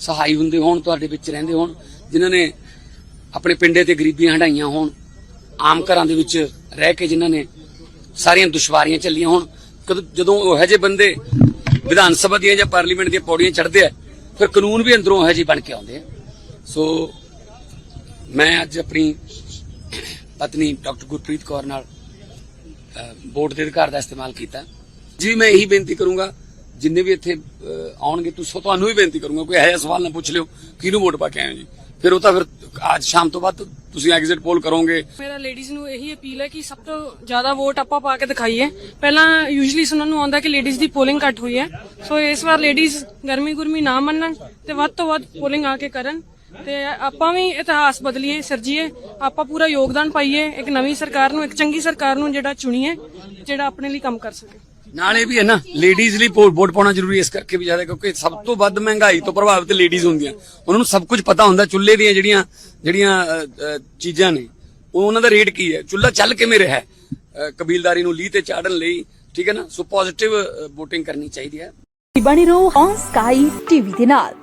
ਸਹਾਈ ਹੁੰਦੇ ਹੋਣ, ਤੁਹਾਡੇ ਵਿੱਚ ਰਹਿੰਦੇ ਹੋਣ, ਜਿਨ੍ਹਾਂ ਨੇ ਆਪਣੇ ਪਿੰਡੇ ਤੇ ਗਰੀਬੀਆਂ ਹਟਾਈਆਂ ਹੋਣ, ਆਮ ਘਰਾਂ ਦੇ ਵਿੱਚ ਰਹਿ ਕੇ ਜਿਨ੍ਹਾਂ ਨੇ ਸਾਰੀਆਂ ਦੁਸ਼ਵਾਰੀਆਂ ਚੱਲੀਆਂ ਹੋਣ ਜਦੋਂ ਉਹ ਜਿਹੇ ਬੰਦੇ ਵਿਧਾਨ ਸਭਾ ਦੀਆਂ ਜਾਂ ਪਾਰਲੀਮੈਂਟ ਦੀਆਂ ਪੌੜੀਆਂ ਚੜ੍ਹਦੇ ਆ, ਫਿਰ ਕਾਨੂੰਨ ਵੀ ਅੰਦਰੋਂ ਇਹੋ ਜਿਹੇ ਬਣ ਕੇ ਆਉਂਦੇ ਆ। ਸੋ, ਮੈਂ ਅੱਜ ਆਪਣੀ ਪਤਨੀ ਡਾਕਟਰ ਗੁਰਪ੍ਰੀਤ ਕੌਰ ਨਾਲ ਵੋਟ ਦੇ ਅਧਿਕਾਰ ਦਾ ਇਸਤੇਮਾਲ ਕੀਤਾ। ਜੀ, ਮੈਂ ਇਹੀ ਬੇਨਤੀ ਕਰੂੰਗਾ ਜਿੰਨੇ ਵੀ ਇੱਥੇ ਆਉਣਗੇ, ਤੁਸੀਂ ਤੁਹਾਨੂੰ ਵੀ ਬੇਨਤੀ ਕਰੂੰਗਾ, ਕੋਈ ਇਹੋ ਸਵਾਲ ਨਾ ਪੁੱਛ ਲਿਓ, ਕਿਹਨੂੰ ਵੋਟ ਪਾ ਕੇ ਆਏ ਹੋ ਜੀ? ਫਿਰ ਉਹ ਤਾਂ ਫਿਰ ਅੱਜ ਸ਼ਾਮ ਤੋਂ ਬਾਅਦ ਤੁਸੀਂ ਐਗਜ਼ਿਟ ਪੋਲ ਕਰੋਗੇ। ਮੇਰਾ ਲੇਡੀਜ਼ ਨੂੰ ਇਹੀ ਅਪੀਲ ਹੈ ਕਿ ਸਭ ਤੋਂ ਜ਼ਿਆਦਾ ਵੋਟ ਆਪਾਂ ਪਾ ਕੇ ਦਿਖਾਈਏ। ਪਹਿਲਾਂ ਯੂਜੂਲੀ ਸੁਣਨ ਨੂੰ ਆਉਂਦਾ ਕਿ ਲੇਡੀਜ਼ ਦੀ ਪੋਲਿੰਗ ਘੱਟ ਹੋਈ ਹੈ। ਸੋ ਇਸ ਵਾਰ ਲੇਡੀਜ਼ ਗਰਮੀ ਗੁਰਮੀ ਨਾ ਮੰਨਣ ਤੇ ਵੱਧ ਤੋਂ ਵੱਧ ਪੋਲਿੰਗ ਆ ਕੇ ਕਰਨ। ਤੇ ਆਪਾਂ ਵੀ ਇਤਿਹਾਸ ਬਦਲੀਏ, ਸਿਰਜੀਏ, ਆਪਾਂ ਪੂਰਾ ਯੋਗਦਾਨ ਪਾਈਏ, ਇੱਕ ਨਵੀਂ ਸਰਕਾਰ ਨੂੰ, ਇੱਕ ਚੰਗੀ ਸਰਕਾਰ ਨੂੰ ਜਿਹੜਾ ਚੁਣੀਏ, ਜਿਹੜਾ ਆਪਣੇ ਲਈ ਕੰਮ ਕਰ ਸਕੇ। ਨਾਲੇ ਵੀ ਹੈ ਨਾ ਲੇਡੀਜ਼ ਲਈ ਵੋਟ ਪਾਉਣਾ ਜ਼ਰੂਰੀ ਹੈ ਇਸ ਕਰਕੇ ਵੀ ਜ਼ਿਆਦਾ ਕਿਉਂਕਿ ਸਭ ਤੋਂ ਵੱਧ ਮਹਿੰਗਾਈ ਤੋਂ ਪ੍ਰਭਾਵਿਤ ਲੇਡੀਜ਼ ਹੁੰਦੀਆਂ। ਉਹਨਾਂ ਨੂੰ ਸਭ ਕੁਝ ਪਤਾ ਹੁੰਦਾ ਚੁੱਲ੍ਹੇ ਦੀਆਂ ਜਿਹੜੀਆਂ ਜਿਹੜੀਆਂ ਅ, ਅ, ਚੀਜ਼ਾਂ ਨੇ ਉਹ ਉਹਨਾਂ ਦਾ ਰੇਟ ਕੀ ਹੈ? ਚੁੱਲ੍ਹਾ ਚੱਲ ਕਿਵੇਂ ਰਿਹਾ ਹੈ? ਅ, ਕਬੀਲਦਾਰੀ ਨੂੰ ਲੀਹ ਤੇ ਚਾੜਨ ਲਈ ਠੀਕ ਹੈ ਨਾ? ਸੋ ਪੋਜ਼ਿਟਿਵ ਵੋਟਿੰਗ ਕਰਨੀ ਚਾਹੀਦੀ ਹੈ। ਬਣੇ ਰਹੋ ਔਨ ਸਕਾਈ ਟੀਵੀ ਦੇ ਨਾਲ।